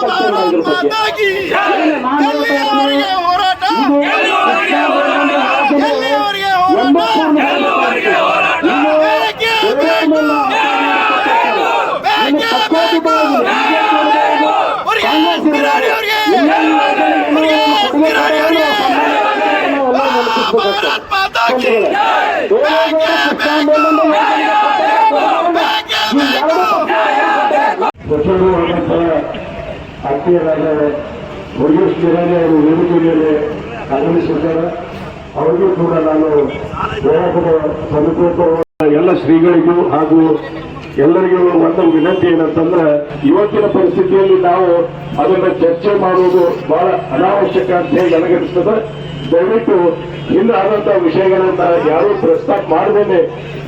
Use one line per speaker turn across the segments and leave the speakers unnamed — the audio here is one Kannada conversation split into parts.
ಪಕ್ಷವಾಗಿರ್ತದೆ
ಮಾತಾಗಿ
ಅದನ್ನೇ ನಾನು
ಆತ್ಮೀಯರಾದ ಗಿರಾಣಿ ಅವರು ವೇದಿಕೆ ಮೇಲೆ ಆಗಮಿಸಿದ್ದಾರೆ. ಅವರಿಗೂ ಕೂಡ ನಾನು ಹೋರಾಟದ ಎಲ್ಲ ಶ್ರೀಗಳಿಗೂ ಹಾಗೂ ಎಲ್ಲರಿಗೂ ಒಂದು ವಿನಂತಿ ಏನಂತಂದ್ರೆ, ಇವತ್ತಿನ ಪರಿಸ್ಥಿತಿಯಲ್ಲಿ ನಾವು ಅದನ್ನ ಚರ್ಚೆ ಮಾಡುವುದು ಬಹಳ ಅನಾವಶ್ಯಕ ಅಂತ ಹೇಳಿ ನನಗನ್ನಿಸ್ತದೆ. ದಯವಿಟ್ಟು ಹಿಂದೆ ಆದಂತಹ ವಿಷಯಗಳನ್ನ ಯಾರು ಪ್ರಸ್ತಾಪ ಮಾಡದೇನೆ.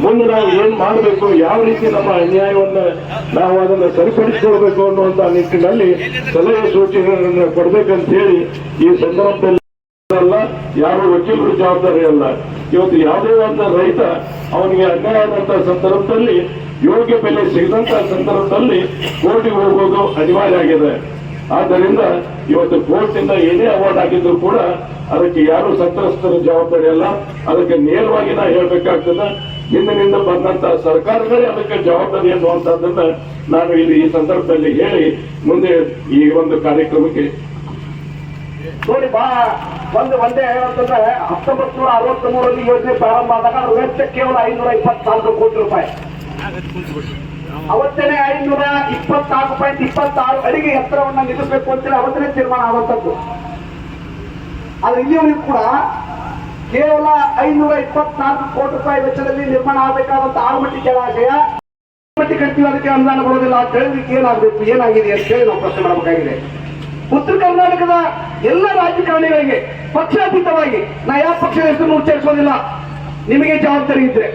ಮುಂದೆ ನಾವು ಏನ್ ಮಾಡಬೇಕು, ಯಾವ ರೀತಿ ನಮ್ಮ ಅನ್ಯಾಯವನ್ನ ನಾವು ಅದನ್ನು ಸರಿಪಡಿಸಿಕೊಳ್ಬೇಕು ಅನ್ನುವಂತ ನಿಟ್ಟಿನಲ್ಲಿ ಸಲಹೆ ಸೂಚನೆಗಳನ್ನು ಕೊಡ್ಬೇಕಂತ ಹೇಳಿ ಈ ಸಂದರ್ಭದಲ್ಲಿ ಅಲ್ಲ, ಯಾರು ವಕೀಲರು ಜವಾಬ್ದಾರಿ ಅಲ್ಲ. ಇವತ್ತು ಯಾವುದೇ ಒಂದು ರೈತ ಅವನಿಗೆ ಅನ್ಯಾಯ ಆದಂತಹ ಸಂದರ್ಭದಲ್ಲಿ ಯೋಗ್ಯ ಬೆಲೆ ಸಿಗದಂತಹ ಸಂದರ್ಭದಲ್ಲಿ ಕೋರ್ಟಿಗೆ ಹೋಗೋದು ಅನಿವಾರ್ಯ ಆಗಿದೆ. ಆದ್ದರಿಂದ ಇವತ್ತು ಕೋರ್ಟಿಂದ ಏನೇ ಅವಾರ್ಡ್ ಆಗಿದ್ರು ಕೂಡ ಅದಕ್ಕೆ ಯಾರು ಸಂತ್ರಸ್ತರ ಜವಾಬ್ದಾರಿ ಅಲ್ಲ. ಅದಕ್ಕೆ ನೇರವಾಗಿ ನಾ ಹೇಳ್ಬೇಕಾಗ್ತದೆ, ಹಿಂದಿನಿಂದ ಬಂದಂತಹ ಸರ್ಕಾರಗಳೇ ಅದಕ್ಕೆ ಜವಾಬ್ದಾರಿ ಅನ್ನುವಂಥದ್ದನ್ನ ನಾನು ಇಲ್ಲಿ ಈ ಸಂದರ್ಭದಲ್ಲಿ ಹೇಳಿ ಮುಂದೆ ಈ ಒಂದು ಕಾರ್ಯಕ್ರಮಕ್ಕೆ
ನೋಡಿ, ಬಾ ಒಂದು ಒಂದೇ ಹೇಳಂತಂದ್ರೆ ಹತ್ತೊಂಬತ್ತು ನೂರ ಅರವತ್ತ್ ಮೂರರಲ್ಲಿ ಯೋಜನೆ ಪ್ರಾರಂಭ ಆದಾಗ ವೆಚ್ಚ ಕೇವಲ ಐನೂರ ಇಪ್ಪತ್ನಾಲ್ಕು ಕೋಟಿ ರೂಪಾಯಿ. ಅವತ್ತನೇ ಐನೂರ ಇಪ್ಪತ್ನಾಲ್ಕು ಪಾಯಿಂಟ್ ಇಪ್ಪತ್ತಾರು ಅಡಿಗೆ ಎತ್ತರವನ್ನ ನಿಲ್ಲಿಸಬೇಕು ಅಂತೇಳಿ ಅವತ್ತನೇ ತೀರ್ಮಾನ ಆಗುವಂಥದ್ದು ಆದ್ರೆ ಇಲ್ಲಿಯವರಿಗೂ ಕೂಡ ಕೇವಲ ಐನೂರ ಇಪ್ಪತ್ನಾಲ್ಕು ಕೋಟಿ ರೂಪಾಯಿ ವೆಚ್ಚದಲ್ಲಿ ನಿರ್ಮಾಣ ಆಗಬೇಕಾದಂತ ಆಲ್ಮಟ್ಟಿ ಜಲಾಶಯ. ಮಟ್ಟಿ ಕಟ್ತೀವಿ, ಅದಕ್ಕೆ ಅನುದಾನ ಬರೋದಿಲ್ಲ ಅಂತ ಹೇಳಿದಕ್ಕೆ ಏನಾಗಬೇಕು, ಏನಾಗಿದೆ ಅಂತ ಹೇಳಿ ನಾವು ಪ್ರಶ್ನೆ ಮಾಡಬೇಕಾಗಿದೆ. ಉತ್ತರ ಕರ್ನಾಟಕದ ಎಲ್ಲ ರಾಜಕಾರಣಿಗಳಿಗೆ ಪಕ್ಷಾತೀತವಾಗಿ, ನಾ ಯಾವ ಪಕ್ಷದ ಹೆಸರು ಉಚ್ಚರಿಸೋದಿಲ್ಲ, ನಿಮಗೆ ಜವಾಬ್ದಾರಿ ಇದ್ರೆ.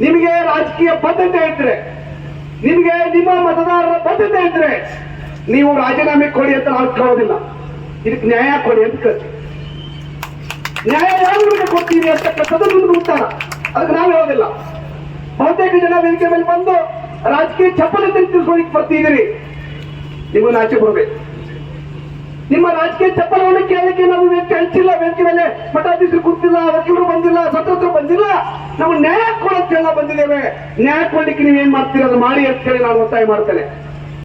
ನಿಮಗೆ ರಾಜಕೀಯ ಬದ್ಧತೆ ಇದ್ರೆ, ನಿಮಗೆ ನಿಮ್ಮ ಮತದಾರರ ಬದ್ಧತೆ ಇದ್ರೆ, ನೀವು ರಾಜೀನಾಮೆ ಕೊಡಿ ಅಂತ ನಾವು ಕೇಳೋದಿಲ್ಲ. ಇದಕ್ಕೆ ನ್ಯಾಯ ಕೊಡಿ ಅಂತ ಕೇಳ್ತೀವಿ. ನ್ಯಾಯ ಯಾವ್ದು ಕೊಡ್ತೀವಿ ಅಂತಕ್ಕಂಥದ್ದು ನಿಮ್ಗೆ ಉತ್ತರ ಅದಕ್ಕೆ ನಾವು ಹೇಳೋದಿಲ್ಲ. ಬಹುತೇಕ ಜನ ವೇದಿಕೆ ಮೇಲೆ ಬಂದು ರಾಜಕೀಯ ಚಪ್ಪಲಿ ತಿಳಿಸ್ಕೊಳ್ಳಿಕ್ಕೆ ಬರ್ತಿದ್ದೀರಿ. ನೀವು ನಾಚೆ ಬರ್ಬೇಕು ನಿಮ್ಮ ರಾಜಕೀಯ ಚಪ್ಪಲವನ್ನು ಕೇಳಲಿಕ್ಕೆ ನಾವು ವೇದಿಕೆ ಹಂಚಿಲ್ಲ ವೇದಿಕೆ ಮೇಲೆ ಮಠಾಧೀಶರು ಕೂತಿಲ್ಲ, ವಕೀಲರು ಬಂದಿಲ್ಲ ಸ್ವತಂತ್ರ ಬಂದಿಲ್ಲ. ನಾವು ನ್ಯಾಯ ಕೊಡೋಕ್ಕೆಲ್ಲ ಬಂದಿದ್ದೇವೆ. ನ್ಯಾಯ ಕೊಡ್ಲಿಕ್ಕೆ ನೀವೇನ್ ಮಾಡ್ತೀರ? ಅದು ಮಾಡಿ ಅಂತ ಹೇಳಿ ನಾನು ಒತ್ತಾಯ ಮಾಡ್ತೇನೆ.